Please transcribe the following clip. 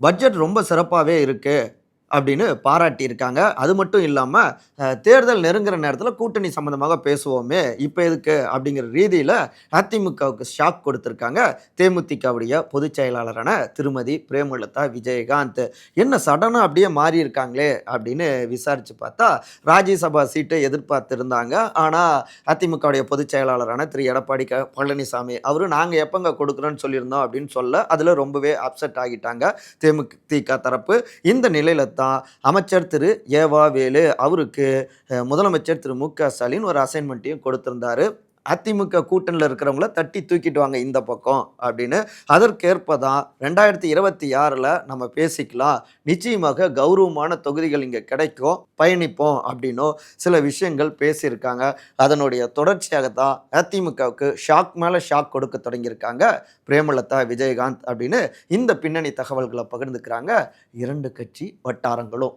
Budget ரொம்ப சிறப்பாகவே இருக்குது அப்படின்னு பாராட்டியிருக்காங்க. அது மட்டும் இல்லாமல் தேர்தல் நெருங்குற நேரத்தில் கூட்டணி சம்மந்தமாக பேசுவோமே இப்போ எதுக்கு? அப்படிங்கிற ரீதியில் அதிமுகவுக்கு ஷாக் கொடுத்துருக்காங்க. தேமுதிகவுடைய பொதுச் செயலாளரான திருமதி பிரேமலதா விஜயகாந்த். என்ன சடனாக அப்படியே மாறி இருக்காங்களே அப்படின்னு விசாரித்து பார்த்தா ராஜ்யசபா சீட்டை எதிர்பார்த்துருந்தாங்க. ஆனால் அதிமுகவுடைய பொதுச் செயலாளரான திரு. எடப்பாடி க பழனிசாமி அவரு நாங்கள் எப்போங்க கொடுக்குறோன்னு சொல்லியிருந்தோம் அப்படின்னு சொல்ல அதில் ரொம்பவே அப்செட் ஆகிட்டாங்க. தேமுதிக தரப்பு இந்த நிலையில் தான் அமைச்சர் திரு ஏவா வேலு அவருக்கு முதலமைச்சர் திரு மு க ஸ்டாலின் ஒரு அசைன்மெண்ட்டையும் கொடுத்துருந்தாரு. அதிமுக கூட்டணியில் இருக்கிறவங்கள தட்டி தூக்கிட்டு வாங்க இந்த பக்கம் அப்படின்னு அதற்கேற்ப தான் ரெண்டாயிரத்தி இருபத்தி ஆறில் நம்ம பேசிக்கலாம். நிச்சயமாக கௌரவமான தொகுதிகள் இங்கே கிடைக்கும். பயணிப்போம் அப்படின்னும் சில விஷயங்கள் பேசியிருக்காங்க. அதனுடைய தொடர்ச்சியாக தான் அதிமுகவுக்கு ஷாக் மேலே ஷாக் கொடுக்க தொடங்கியிருக்காங்க. பிரேமலதா விஜயகாந்த் அப்படின்னு இந்த பின்னணி தகவல்களை பகிர்ந்துக்கிறாங்க. இரண்டு கட்சி வட்டாரங்களும்.